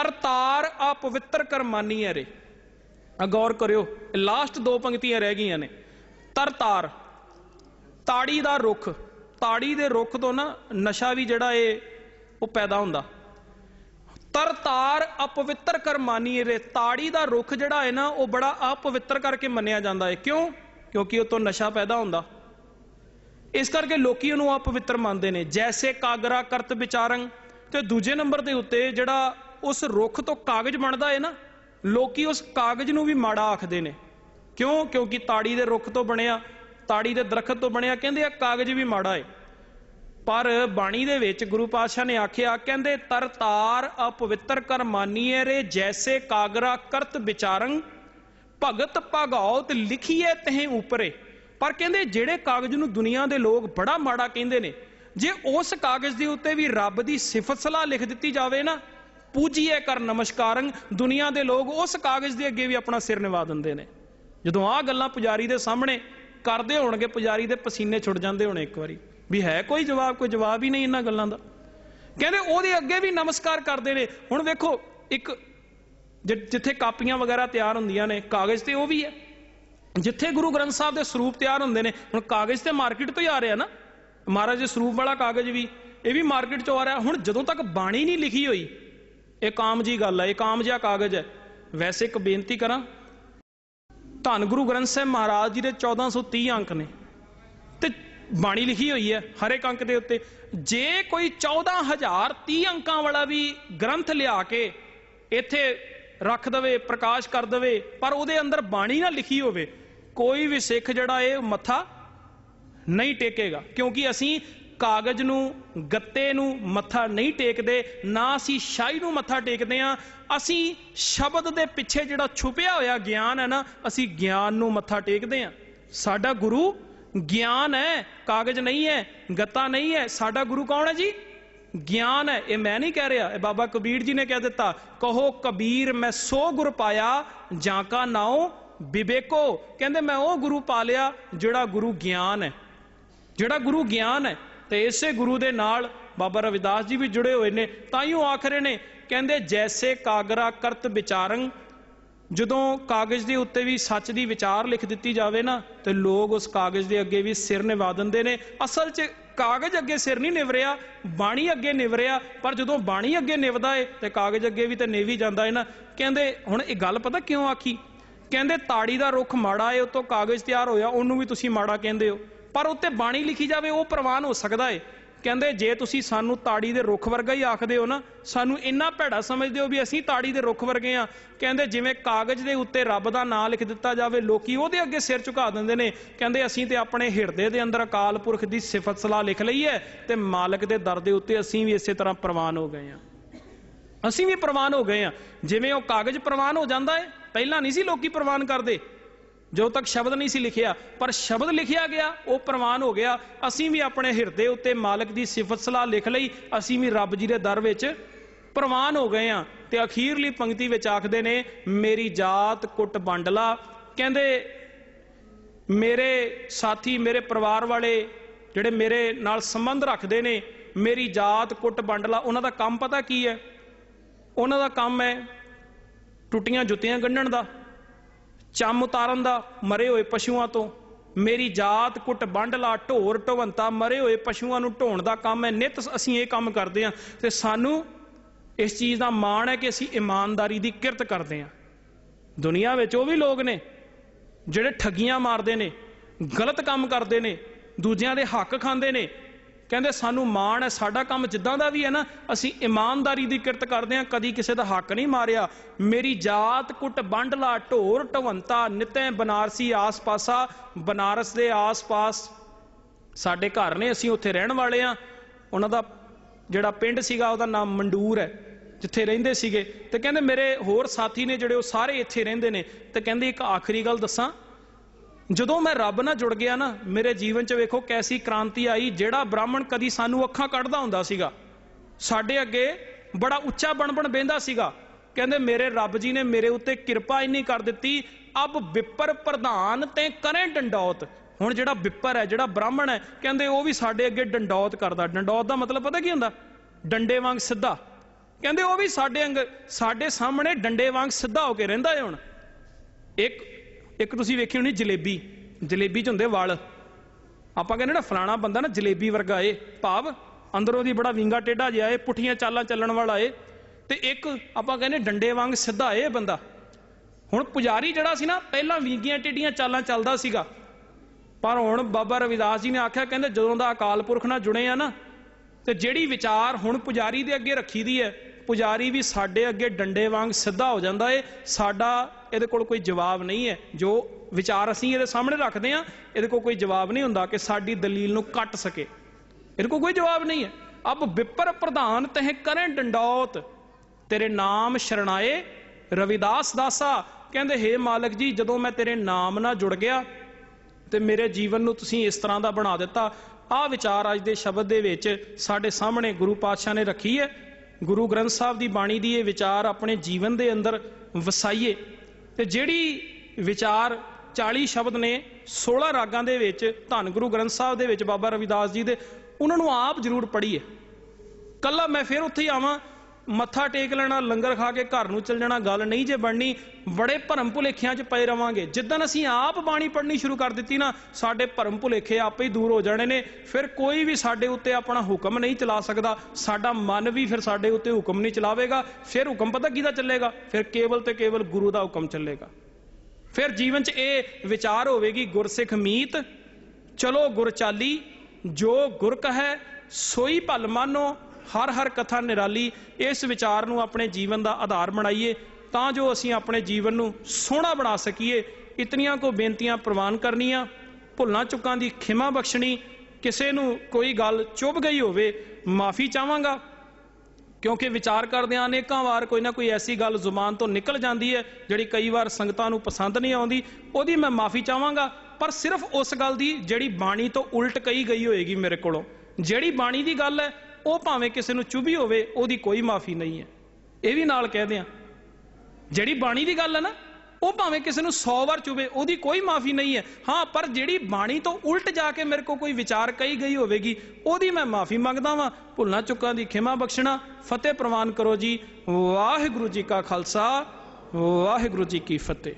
ਤਰਤਾਰ ਅਪਵਿੱਤਰ ਕਰਮਾਨੀ ਮਾਨੀਐ ਰੇ ਗੌਰ ਕਰਿਓ ਲਾਸਟ ਦੋ ਪੰਕਤੀਆਂ ਰਹਿ ਗਈਆਂ ਨੇ। ਤਰਤਾਰ, ਤਾੜੀ ਦਾ ਰੁੱਖ। ਤਾੜੀ ਦੇ ਰੁੱਖ ਤੋਂ ਨਾ ਨਸ਼ਾ ਵੀ ਜਿਹੜਾ ਏ, ਉਹ ਪੈਦਾ ਹੁੰਦਾ। ਤਰਤਾਰ ਅਪਵਿੱਤਰ ਕਰਮਾਨੀਏ ਰੇ। ਤਾੜੀ ਦਾ ਰੁੱਖ ਜਿਹੜਾ ਹੈ ਨਾ, ਉਹ ਬੜਾ ਅਪਵਿੱਤਰ ਕਰਕੇ ਮੰਨਿਆ ਜਾਂਦਾ ਹੈ ਕਿਉਂ? ਕਿਉਂਕਿ ਉਹ ਤੋਂ ਨਸ਼ਾ ਪੈਦਾ ਹੁੰਦਾ। ਇਸ ਕਰਕੇ ਲੋਕੀ ਉਹਨੂੰ ਅਪਵਿੱਤਰ ਮੰਨਦੇ ਨੇ। ਜੈਸੇ ਕਾਗਰਾ ਕਰਤ ਵਿਚਾਰੰ ਤੇ ਦੂਜੇ ਨੰਬਰ ਦੇ ਉੱਤੇ ਜਿਹੜਾ ਉਸ ਰੁੱਖ ਤੋਂ ਕਾਗਜ਼ ਬਣਦਾ ਹੈ ਨਾ, ਲੋਕੀ ਉਸ ਕਾਗਜ਼ ਨੂੰ ਵੀ ਮਾੜਾ ਆਖਦੇ ਨੇ। ਕਿਉਂ? ਕਿਉਂਕਿ ਤਾੜੀ ਦੇ ਰੁੱਖ ਤੋਂ ਬਣਿਆ, ਤਾੜੀ ਦੇ ਦਰਖਤ ਤੋਂ ਬਣਿਆ, ਕਹਿੰਦੇ ਆ ਕਾਗਜ਼ ਵੀ ਮਾੜਾ ਹੈ ਪਰ ਬਾਣੀ ਦੇ ਵਿੱਚ ਗੁਰੂ ਪਾਤਸ਼ਾਹ ਨੇ ਆਖਿਆ, ਕਹਿੰਦੇ ਤਰਤਾਰ ਅਪਵਿੱਤਰ ਕਰ ਮਾਨੀਏ ਰੇ, ਜੈਸੇ ਕਾਗਰਾ ਕਰਤ ਵਿਚਾਰੰ, ਭਗਤ ਭਗਉਤ ਲਿਖੀਏ ਤਹੀਂ ਉਪਰੇ। ਪਰ ਕਹਿੰਦੇ, ਜਿਹੜੇ ਕਾਗਜ਼ ਨੂੰ ਦੁਨੀਆ ਦੇ ਲੋਕ ਬੜਾ ਮਾੜਾ ਕਹਿੰਦੇ ਨੇ, ਜੇ ਉਸ ਕਾਗਜ਼ ਦੇ ਉੱਤੇ ਵੀ ਰੱਬ ਦੀ ਸਿਫਤ ਸਲਾਹ ਲਿਖ ਦਿੱਤੀ ਜਾਵੇ ਨਾ ਪੂਜੀਏ ਕਰ ਨਮਸਕਾਰੰ। ਦੁਨੀਆ ਦੇ ਲੋਕ ਉਸ ਕਾਗਜ਼ ਦੇ ਅੱਗੇ ਵੀ ਆਪਣਾ ਸਿਰ ਨਿਵਾ ਦਿੰਦੇ ਨੇ। ਜਦੋਂ ਆਹ ਗੱਲਾਂ ਪੁਜਾਰੀ ਦੇ ਸਾਹਮਣੇ ਕਰਦੇ ਹੋਣਗੇ, ਪੁਜਾਰੀ ਦੇ ਪਸੀਨੇ ਛੁੱਟ ਜਾਂਦੇ ਹੋਣੇ ਇੱਕ ਵਾਰੀ। ਵੀ ਹੈ ਕੋਈ ਜਵਾਬ ਕੋਈ ਜਵਾਬ ਹੀ ਨਹੀਂ ਇਹਨਾਂ ਗੱਲਾਂ ਦਾ। ਕਹਿੰਦੇ ਉਹਦੇ ਅੱਗੇ ਵੀ ਨਮਸਕਾਰ ਕਰਦੇ ਨੇ। ਹੁਣ ਵੇਖੋ, ਇੱਕ ਜਿੱਥੇ ਕਾਪੀਆਂ ਵਗੈਰਾ ਤਿਆਰ ਹੁੰਦੀਆਂ ਨੇ, ਕਾਗਜ਼ ਤੇ ਉਹ ਵੀ ਹੈ। ਜਿੱਥੇ ਗੁਰੂ ਗ੍ਰੰਥ ਸਾਹਿਬ ਦੇ ਸਰੂਪ ਤਿਆਰ ਹੁੰਦੇ ਨੇ, ਹੁਣ ਕਾਗਜ਼ ਤੇ ਮਾਰਕੀਟ ਤੋਂ ਹੀ ਆ ਰਿਹਾ ਨਾ। ਮਹਾਰਾਜ ਦੇ ਸਰੂਪ ਵਾਲਾ ਕਾਗਜ਼ ਵੀ, ਇਹ ਵੀ ਮਾਰਕੀਟ ਚੋਂ ਆ ਰਿਹਾ। ਹੁਣ ਜਦੋਂ ਤੱਕ ਬਾਣੀ ਨਹੀਂ ਲਿਖੀ ਹੋਈ ਇਹ ਕਾਮ ਜੀ ਗੱਲ ਹੈ ਇਹ ਕਾਮ ਜਿਹਾ ਕਾਗਜ਼ ਹੈ। ਵੈਸੇ ਇੱਕ ਬੇਨਤੀ ਕਰਾਂ, ਧੰਨ ਗੁਰੂ ਗ੍ਰੰਥ ਸਾਹਿਬ ਮਹਾਰਾਜ ਜੀ ਦੇ 1430 ਅੰਕ ਨੇ। ਤੇ ਬਾਣੀ ਲਿਖੀ ਹੋਈ ਹੈ ਹਰ ਇੱਕ ਅੰਕ ਦੇ ਉੱਤੇ। ਜੇ ਕੋਈ 14030 ਅੰਕਾਂ ਵਾਲਾ ਵੀ ਗ੍ਰੰਥ ਲਿਆ ਕੇ ਇੱਥੇ ਰੱਖ ਦਵੇ, ਪ੍ਰਕਾਸ਼ ਕਰ ਦਵੇ, ਪਰ ਉਹਦੇ ਅੰਦਰ ਬਾਣੀ ਨਾ ਲਿਖੀ ਹੋਵੇ, ਕੋਈ ਵੀ ਸਿੱਖ ਜਿਹੜਾ ਇਹ ਮੱਥਾ ਨਹੀਂ ਟੇਕੇਗਾ। ਕਿਉਂਕਿ ਅਸੀਂ ਕਾਗਜ਼ ਨੂੰ, ਗੱਤੇ ਨੂੰ ਮੱਥਾ ਨਹੀਂ ਟੇਕਦੇ, ਨਾ ਅਸੀਂ ਸ਼ਾਹੀ ਨੂੰ ਮੱਥਾ ਟੇਕਦੇ ਆ ਅਸੀਂ ਸ਼ਬਦ ਦੇ ਪਿੱਛੇ ਜਿਹੜਾ ਛੁਪਿਆ ਹੋਇਆ ਗਿਆਨ ਹੈ ਨਾ, ਅਸੀਂ ਗਿਆਨ ਨੂੰ ਮੱਥਾ ਟੇਕਦੇ ਆ ਸਾਡਾ ਗੁਰੂ ਗਿਆਨ ਹੈ, ਕਾਗਜ਼ ਨਹੀਂ ਹੈ, ਗੱਤਾ ਨਹੀਂ ਹੈ। ਸਾਡਾ ਗੁਰੂ ਕੌਣ ਹੈ ਜੀ? ਗਿਆਨ ਹੈ। ਇਹ ਮੈਂ ਨਹੀਂ ਕਹਿ ਰਿਹਾ, ਇਹ ਬਾਬਾ ਕਬੀਰ ਜੀ ਨੇ ਕਹਿ ਦਿੱਤਾ, ਕਹੋ ਕਬੀਰ ਮੈਂ ਸੋ ਗੁਰ ਪਾਇਆ, ਜਾਂ ਕਾ ਨਾਉ ਵਿਵੇਕੋ ਕਹਿੰਦੇ ਮੈਂ ਉਹ ਗੁਰੂ ਪਾ ਲਿਆ ਜਿਹੜਾ ਗੁਰੂ ਗਿਆਨ ਹੈ। ਜਿਹੜਾ ਗੁਰੂ ਗਿਆਨ ਹੈ ਤੇ ਇਸੇ ਗੁਰੂ ਦੇ ਨਾਲ ਬਾਬਾ ਰਵਿਦਾਸ ਜੀ ਵੀ ਜੁੜੇ ਹੋਏ ਨੇ ਤਾਂ ਹੀ ਉਹ ਆਖਰੇ ਨੇ, ਕਹਿੰਦੇ ਜੈਸੇ ਕਾਗਰਾ ਕਰਤ ਵਿਚਾਰੰ, ਜਦੋਂ ਕਾਗਜ਼ ਦੇ ਉੱਤੇ ਵੀ ਸੱਚ ਦੀ ਵਿਚਾਰ ਲਿਖ ਦਿੱਤੀ ਜਾਵੇ ਨਾ, ਤੇ ਲੋਕ ਉਸ ਕਾਗਜ਼ ਦੇ ਅੱਗੇ ਵੀ ਸਿਰ ਨਿਵਾ ਦਿੰਦੇ ਨੇ। ਅਸਲ 'ਚ ਕਾਗਜ਼ ਅੱਗੇ ਸਿਰ ਨਹੀਂ ਨਿਵਰਿਆ, ਬਾਣੀ ਅੱਗੇ ਨਿਵਰਿਆ, ਪਰ ਜਦੋਂ ਬਾਣੀ ਅੱਗੇ ਨਿਵਦਾ ਏ, ਤੇ ਕਾਗਜ਼ ਅੱਗੇ ਵੀ ਤੇ ਨਿਵੀ ਜਾਂਦਾ ਏ ਨਾ। ਕਹਿੰਦੇ, ਹੁਣ ਇਹ ਗੱਲ ਪਤਾ ਕਿਉਂ ਆਖੀ? ਕਹਿੰਦੇ, ਤਾੜੀ ਦਾ ਰੁੱਖ ਮਾੜਾ ਏ, ਉਤੋਂ ਕਾਗਜ਼ ਤਿਆਰ ਹੋਇਆ, ਉਹਨੂੰ ਵੀ ਤੁਸੀਂ ਮਾੜਾ ਕਹਿੰਦੇ ਹੋ। ਪਰ ਉੱਤੇ ਬਾਣੀ ਲਿਖੀ ਜਾਵੇ, ਉਹ ਪ੍ਰਵਾਨ ਹੋ ਸਕਦਾ ਏ। ਕਹਿੰਦੇ, ਜੇ ਤੁਸੀਂ ਸਾਨੂੰ ਤਾੜੀ ਦੇ ਰੁੱਖ ਵਰਗਾ ਹੀ ਆਖਦੇ ਹੋ ਨਾ, ਸਾਨੂੰ ਇੰਨਾ ਭੈੜਾ ਸਮਝਦੇ ਹੋ ਵੀ ਅਸੀਂ ਤਾੜੀ ਦੇ ਰੁੱਖ ਵਰਗੇ ਆ। ਕਹਿੰਦੇ, ਜਿਵੇਂ ਕਾਗਜ਼ ਦੇ ਉੱਤੇ ਰੱਬ ਦਾ ਨਾਮ ਲਿਖ ਦਿੱਤਾ ਜਾਵੇ, ਲੋਕੀ ਉਹਦੇ ਅੱਗੇ ਸਿਰ ਝੁਕਾ ਦਿੰਦੇ ਨੇ। ਕਹਿੰਦੇ, ਅਸੀਂ ਤੇ ਆਪਣੇ ਹਿਰਦੇ ਦੇ ਅੰਦਰ ਅਕਾਲ ਪੁਰਖ ਦੀ ਸਿਫਤ ਸਲਾਹ ਲਿਖ ਲਈ ਹੈ ਤੇ ਮਾਲਕ ਦੇ ਦਰ ਦੇ ਉੱਤੇ ਅਸੀਂ ਵੀ ਇਸੇ ਤਰ੍ਹਾਂ ਪ੍ਰਵਾਨ ਹੋ ਗਏ ਆ। ਅਸੀਂ ਵੀ ਪ੍ਰਵਾਨ ਹੋ ਗਏ ਆ। ਜਿਵੇਂ ਉਹ ਕਾਗਜ਼ ਪ੍ਰਵਾਨ ਹੋ ਜਾਂਦਾ ਹੈ ਪਹਿਲਾਂ ਨਹੀਂ ਸੀ ਲੋਕੀ ਪ੍ਰਵਾਨ ਕਰਦੇ। ਜਦੋਂ ਤੱਕ ਸ਼ਬਦ ਨਹੀਂ ਸੀ ਲਿਖਿਆ, ਪਰ ਸ਼ਬਦ ਲਿਖਿਆ ਗਿਆ, ਉਹ ਪ੍ਰਵਾਨ ਹੋ ਗਿਆ। ਅਸੀਂ ਵੀ ਆਪਣੇ ਹਿਰਦੇ ਉੱਤੇ ਮਾਲਕ ਦੀ ਸਿਫਤ ਸਲਾਹ ਲਿਖ ਲਈ, ਅਸੀਂ ਵੀ ਰੱਬ ਜੀ ਦੇ ਦਰ ਵਿੱਚ ਪ੍ਰਵਾਨ ਹੋ ਗਏ ਆ ਤੇ ਅਖੀਰਲੀ ਪੰਕਤੀ ਵਿੱਚ ਆਖਦੇ ਨੇ, ਮੇਰੀ ਜਾਤ ਕੁੱਟ ਬੰਡਲਾ ਕਹਿੰਦੇ, ਮੇਰੇ ਸਾਥੀ, ਮੇਰੇ ਪਰਿਵਾਰ ਵਾਲੇ ਜਿਹੜੇ ਮੇਰੇ ਨਾਲ ਸੰਬੰਧ ਰੱਖਦੇ ਨੇ, ਮੇਰੀ ਜਾਤ ਕੁੱਟ ਬੰਡਲਾ ਉਹਨਾਂ ਦਾ ਕੰਮ ਪਤਾ ਕੀ ਹੈ? ਉਹਨਾਂ ਦਾ ਕੰਮ ਹੈ ਟੁੱਟੀਆਂ ਜੁੱਤੀਆਂ ਗੰਢਣ ਦਾ। ਚੰਮ ਉਤਾਰਨ ਦਾ, ਮਰੇ ਹੋਏ ਪਸ਼ੂਆਂ ਤੋਂ। ਮੇਰੀ ਜਾਤ ਕੁੱਟ ਬੰਡਲਾ ਢੋਰ ਢਵੰਤਾ, ਮਰੇ ਹੋਏ ਪਸ਼ੂਆਂ ਨੂੰ ਢੋਣ ਦਾ ਕੰਮ ਹੈ। ਨਿਤ ਅਸੀਂ ਇਹ ਕੰਮ ਕਰਦੇ ਹਾਂ ਤੇ ਸਾਨੂੰ ਇਸ ਚੀਜ਼ ਦਾ ਮਾਣ ਹੈ ਕਿ ਅਸੀਂ ਇਮਾਨਦਾਰੀ ਦੀ ਕਿਰਤ ਕਰਦੇ ਹਾਂ। ਦੁਨੀਆ ਵਿੱਚ ਉਹ ਵੀ ਲੋਕ ਨੇ ਜਿਹੜੇ ਠੱਗੀਆਂ ਮਾਰਦੇ ਨੇ, ਗਲਤ ਕੰਮ ਕਰਦੇ ਨੇ, ਦੂਜਿਆਂ ਦੇ ਹੱਕ ਖਾਂਦੇ ਨੇ ਕਹਿੰਦੇ ਸਾਨੂੰ ਮਾਣ ਹੈ, ਸਾਡਾ ਕੰਮ ਜਿੱਦਾਂ ਦਾ ਵੀ ਹੈ ਨਾ, ਅਸੀਂ ਇਮਾਨਦਾਰੀ ਦੀ ਕਿਰਤ ਕਰਦੇ ਹਾਂ, ਕਦੀ ਕਿਸੇ ਦਾ ਹੱਕ ਨਹੀਂ ਮਾਰਿਆ। ਮੇਰੀ ਜਾਤ ਕੁੱਟ ਬੰਡਲਾ ਢੋਰ, ਢਵੰਤਾ, ਨਿਤੈ, ਬਨਾਰਸੀ ਆਸ-ਪਾਸਾ, ਬਨਾਰਸ ਦੇ ਆਸ-ਪਾਸ ਸਾਡੇ ਘਰ ਨੇ, ਅਸੀਂ ਉੱਥੇ ਰਹਿਣ ਵਾਲੇ ਆ ਉਹਨਾਂ ਦਾ ਜਿਹੜਾ ਪਿੰਡ ਸੀਗਾ, ਉਹਦਾ ਨਾਮ ਮੰਡੂਰ ਹੈ, ਜਿੱਥੇ ਰਹਿੰਦੇ ਸੀਗੇ। ਤੇ ਕਹਿੰਦੇ ਮੇਰੇ ਹੋਰ ਸਾਥੀ ਨੇ ਜਿਹੜੇ, ਉਹ ਸਾਰੇ ਇੱਥੇ ਰਹਿੰਦੇ ਨੇ। ਤੇ ਕਹਿੰਦੇ ਇੱਕ ਆਖਰੀ ਗੱਲ ਦੱਸਾਂ ਜਦੋਂ ਮੈਂ ਰੱਬ ਨਾਲ ਜੁੜ ਗਿਆ ਨਾ, ਮੇਰੇ ਜੀਵਨ 'ਚ ਵੇਖੋ ਕੈਸੀ ਕ੍ਰਾਂਤੀ ਆਈ, ਜਿਹੜਾ ਬ੍ਰਾਹਮਣ ਕਦੀ ਸਾਨੂੰ ਅੱਖਾਂ ਕੱਢਦਾ ਹੁੰਦਾ ਸੀਗਾ। ਸਾਡੇ ਅੱਗੇ ਬੜਾ ਉੱਚਾ ਬਣ ਬਣ ਬਹਿੰਦਾ ਸੀਗਾ। ਕਹਿੰਦੇ ਮੇਰੇ ਰੱਬ ਜੀ ਨੇ ਮੇਰੇ ਉੱਤੇ ਕਿਰਪਾ ਇੰਨੀ ਕਰ ਦਿੱਤੀ, ਅਬ ਵਿਪਰ ਪ੍ਰਧਾਨ ਤੇ ਕਰੇ ਡੰਡੌਤ। ਹੁਣ ਜਿਹੜਾ ਵਿਪਰ ਹੈ, ਜਿਹੜਾ ਬ੍ਰਾਹਮਣ ਹੈ, ਕਹਿੰਦੇ ਉਹ ਵੀ ਸਾਡੇ ਅੱਗੇ ਡੰਡੌਤ ਕਰਦਾ। ਡੰਡੌਤ ਦਾ ਮਤਲਬ ਪਤਾ ਕੀ ਹੁੰਦਾ? ਡੰਡੇ ਵਾਂਗ ਸਿੱਧਾ। ਕਹਿੰਦੇ ਉਹ ਵੀ ਸਾਡੇ ਅੰਗ, ਸਾਡੇ ਸਾਹਮਣੇ ਡੰਡੇ ਵਾਂਗ ਸਿੱਧਾ ਹੋ ਕੇ ਰਹਿੰਦਾ ਹੈ ਹੁਣ। ਇੱਕ ਇੱਕ ਤੁਸੀਂ ਵੇਖੀ ਹੋਣੀ ਜਲੇਬੀ ਜਲੇਬੀ ਚ ਹੁੰਦੇ ਵਾਲ। ਆਪਾਂ ਕਹਿੰਦੇ ਨਾ ਫਲਾਣਾ ਬੰਦਾ ਨਾ ਜਲੇਬੀ ਵਰਗਾ ਏ, ਭਾਵ ਅੰਦਰੋਂ ਦੀ ਬੜਾ ਵਿੰਗਾ ਟੇਢਾ ਜਿਹਾ ਏ, ਪੁੱਠੀਆਂ ਚਾਲਾਂ ਚੱਲਣ ਵਾਲਾ ਏ। ਤੇ ਇੱਕ ਆਪਾਂ ਕਹਿੰਦੇ ਡੰਡੇ ਵਾਂਗ ਸਿੱਧਾ ਏ ਇਹ ਬੰਦਾ। ਹੁਣ ਪੁਜਾਰੀ ਜਿਹੜਾ ਸੀ ਨਾ, ਪਹਿਲਾਂ ਵਿੰਗੀਆਂ ਟੇਢੀਆਂ ਚਾਲਾਂ ਚੱਲਦਾ ਸੀਗਾ। ਪਰ ਹੁਣ ਬਾਬਾ ਰਵਿਦਾਸ ਜੀ ਨੇ ਆਖਿਆ, ਕਹਿੰਦੇ ਜਦੋਂ ਦਾ ਅਕਾਲ ਪੁਰਖ ਨਾਲ ਜੁੜੇ ਆ ਨਾ, ਤੇ ਜਿਹੜੀ ਵਿਚਾਰ ਹੁਣ ਪੁਜਾਰੀ ਦੇ ਅੱਗੇ ਰੱਖੀ ਦੀ ਹੈ ਪੁਜਾਰੀ ਵੀ ਸਾਡੇ ਅੱਗੇ ਡੰਡੇ ਵਾਂਗ ਸਿੱਧਾ ਹੋ ਜਾਂਦਾ ਏ, ਸਾਡਾ ਇਹਦੇ ਕੋਲ ਕੋਈ ਜਵਾਬ ਨਹੀਂ ਹੈ। ਜੋ ਵਿਚਾਰ ਅਸੀਂ ਇਹਦੇ ਸਾਹਮਣੇ ਰੱਖਦੇ ਆ ਇਹਦੇ ਕੋਲ ਕੋਈ ਜਵਾਬ ਨਹੀਂ ਹੁੰਦਾ ਕਿ ਸਾਡੀ ਦਲੀਲ ਨੂੰ ਕੱਟ ਸਕੇ। ਇਹਦੇ ਕੋਲ ਕੋਈ ਜਵਾਬ ਨਹੀਂ ਹੈ। ਅਬ ਵਿਪਰ ਪ੍ਰਧਾਨ ਤਹਿ ਕਰੇ ਡੰਡੌਤ, ਤੇਰੇ ਨਾਮ ਸ਼ਰਣਾਏ ਰਵਿਦਾਸ ਦਾਸਾ। ਕਹਿੰਦੇ, ਹੇ ਮਾਲਕ ਜੀ, ਜਦੋਂ ਮੈਂ ਤੇਰੇ ਨਾਮ ਨਾਲ ਜੁੜ ਗਿਆ ਤੇ ਮੇਰੇ ਜੀਵਨ ਨੂੰ ਤੁਸੀਂ ਇਸ ਤਰ੍ਹਾਂ ਦਾ ਬਣਾ ਦਿੱਤਾ, ਆਹ ਵਿਚਾਰ ਅੱਜ ਦੇ ਸ਼ਬਦ ਦੇ ਵਿੱਚ ਸਾਡੇ ਸਾਹਮਣੇ ਗੁਰੂ ਪਾਤਸ਼ਾਹ ਨੇ ਰੱਖੀ ਹੈ। ਗੁਰੂ ਗ੍ਰੰਥ ਸਾਹਿਬ ਦੀ ਬਾਣੀ ਦੀ ਇਹ ਵਿਚਾਰ ਆਪਣੇ ਜੀਵਨ ਦੇ ਅੰਦਰ ਵਸਾਈਏ। ਤੇ ਜਿਹੜੀ ਵਿਚਾਰ 40 ਸ਼ਬਦ ਨੇ 16 ਰਾਗਾਂ ਦੇ ਵਿੱਚ ਧੰਨ ਗੁਰੂ ਗ੍ਰੰਥ ਸਾਹਿਬ ਦੇ ਵਿੱਚ ਬਾਬਾ ਰਵਿਦਾਸ ਜੀ ਦੇ, ਉਹਨਾਂ ਨੂੰ ਆਪ ਜ਼ਰੂਰ ਪੜ੍ਹੀਏ। ਕੱਲਾ ਮੈਂ ਫਿਰ ਉੱਥੇ ਹੀ ਆਵਾਂ ਮੱਥਾ ਟੇਕ ਲੈਣਾ, ਲੰਗਰ ਖਾ ਕੇ ਘਰ ਨੂੰ ਚੱਲ ਜਾਣਾ, ਗੱਲ ਨਹੀਂ ਜੇ ਬਣਨੀ ਬੜੇ ਭਰਮ ਭੁਲੇਖਿਆਂ 'ਚ ਪਏ ਰਵਾਂਗੇ। ਜਿੱਦਣ ਅਸੀਂ ਆਪ ਬਾਣੀ ਪੜ੍ਹਨੀ ਸ਼ੁਰੂ ਕਰ ਦਿੱਤੀ ਨਾ, ਸਾਡੇ ਭਰਮ ਭੁਲੇਖੇ ਆਪੇ ਹੀ ਦੂਰ ਹੋ ਜਾਣੇ ਨੇ। ਫਿਰ ਕੋਈ ਵੀ ਸਾਡੇ ਉੱਤੇ ਆਪਣਾ ਹੁਕਮ ਨਹੀਂ ਚਲਾ ਸਕਦਾ। ਸਾਡਾ ਮਨ ਵੀ ਫਿਰ ਸਾਡੇ ਉੱਤੇ ਹੁਕਮ ਨਹੀਂ ਚਲਾਵੇਗਾ। ਫਿਰ ਹੁਕਮ ਪਤਾ ਕਿਹਦਾ ਚੱਲੇਗਾ? ਫਿਰ ਕੇਵਲ ਤੇ ਕੇਵਲ ਗੁਰੂ ਦਾ ਹੁਕਮ ਚੱਲੇਗਾ। ਫਿਰ ਜੀਵਨ 'ਚ ਇਹ ਵਿਚਾਰ ਹੋਵੇਗੀ, ਗੁਰਸਿੱਖ ਮੀਤ, ਚਲੋ ਗੁਰ ਚਾਲੀ ਜੋ ਗੁਰ ਕਹੈ, ਸੋਈ ਭਲ ਮਾਨੋ ਹਰ ਹਰ ਕਥਾ ਨਿਰਾਲੀ ਇਸ ਵਿਚਾਰ ਨੂੰ ਆਪਣੇ ਜੀਵਨ ਦਾ ਆਧਾਰ ਬਣਾਈਏ ਤਾਂ ਜੋ ਅਸੀਂ ਆਪਣੇ ਜੀਵਨ ਨੂੰ ਸੋਹਣਾ ਬਣਾ ਸਕੀਏ। ਇਤਨੀਆਂ ਕੋ ਬੇਨਤੀਆਂ ਪ੍ਰਵਾਨ ਕਰਨੀਆਂ, ਭੁੱਲਾਂ ਚੁੱਕਾਂ ਦੀ ਖਿਮਾ ਬਖਸ਼ਣੀ, ਕਿਸੇ ਨੂੰ ਕੋਈ ਗੱਲ ਚੁੱਭ ਗਈ ਹੋਵੇ, ਮਾਫੀ ਚਾਹਾਂਗਾ। ਕਿਉਂਕਿ ਵਿਚਾਰ ਕਰਦਿਆਂ ਅਨੇਕਾਂ ਵਾਰ ਕੋਈ ਨਾ ਕੋਈ ਐਸੀ ਗੱਲ ਜ਼ੁਬਾਨ ਤੋਂ ਨਿਕਲ ਜਾਂਦੀ ਹੈ, ਜਿਹੜੀ ਕਈ ਵਾਰ ਸੰਗਤਾਂ ਨੂੰ ਪਸੰਦ ਨਹੀਂ ਆਉਂਦੀ, ਉਹਦੀ ਮੈਂ ਮਾਫੀ ਚਾਹਾਂਗਾ। ਪਰ ਸਿਰਫ ਉਸ ਗੱਲ ਦੀ ਜਿਹੜੀ ਬਾਣੀ ਤੋਂ ਉਲਟ ਕਹੀ ਗਈ ਹੋਏਗੀ ਮੇਰੇ ਕੋਲੋਂ। ਜਿਹੜੀ ਬਾਣੀ ਦੀ ਗੱਲ ਹੈ ਉਹ ਭਾਵੇਂ ਕਿਸੇ ਨੂੰ ਚੁਭੀ ਹੋਵੇ, ਉਹਦੀ ਕੋਈ ਮਾਫੀ ਨਹੀਂ ਹੈ। ਇਹ ਵੀ ਨਾਲ ਕਹਿ ਦਿਆਂ, ਜਿਹੜੀ ਬਾਣੀ ਦੀ ਗੱਲ ਹੈ ਨਾ, ਉਹ ਭਾਵੇਂ ਕਿਸੇ ਨੂੰ 100 ਵਾਰ ਚੁਬੇ ਉਹਦੀ ਕੋਈ ਮਾਫੀ ਨਹੀਂ ਹੈ। ਹਾਂ, ਪਰ ਜਿਹੜੀ ਬਾਣੀ ਤੋਂ ਉਲਟ ਜਾ ਕੇ ਮੇਰੇ ਕੋ ਕੋਈ ਵਿਚਾਰ ਕਹੀ ਗਈ ਹੋਵੇਗੀ, ਉਹਦੀ ਮੈਂ ਮਾਫੀ ਮੰਗਦਾ ਵਾਂ। ਭੁੱਲਾਂ ਚੁੱਕਾਂ ਦੀ ਖਿਮਾ ਬਖਸ਼ਣਾ, ਫਤਿਹ ਪ੍ਰਵਾਨ ਕਰੋ ਜੀ। ਵਾਹਿਗੁਰੂ ਜੀ ਕਾ ਖਾਲਸਾ, ਵਾਹਿਗੁਰੂ ਜੀ ਕੀ ਫਤਿਹ।